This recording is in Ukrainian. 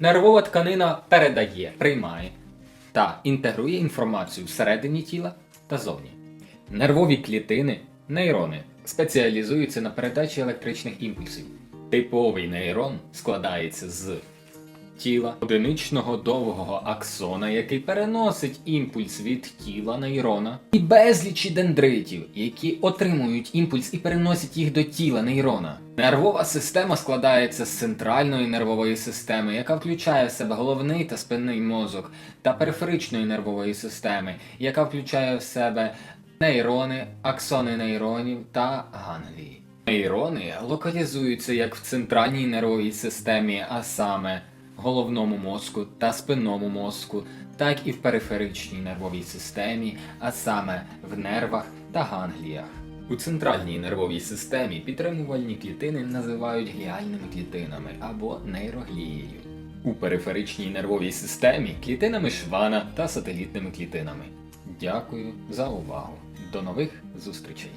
Нервова тканина передає, приймає та інтегрує інформацію всередині тіла та зовні. Нервові клітини, нейрони, спеціалізуються на передачі електричних імпульсів. Типовий нейрон складається з тіла одиничного довгого аксона, який переносить імпульс від тіла нейрона, і безлічі дендритів, які отримують імпульс і переносять їх до тіла нейрона. Нервова система складається з центральної нервової системи, яка включає в себе головний та спинний мозок, та периферичної нервової системи, яка включає в себе нейрони, аксони нейронів та ганглії. Нейрони локалізуються як в центральній нервовій системі, а саме головному мозку та спинному мозку, так і в периферичній нервовій системі, а саме в нервах та гангліях. У центральній нервовій системі підтримувальні клітини називають гліальними клітинами або нейроглією. У периферичній нервовій системі клітинами Швана та сателітними клітинами. Дякую за увагу. До нових зустрічей!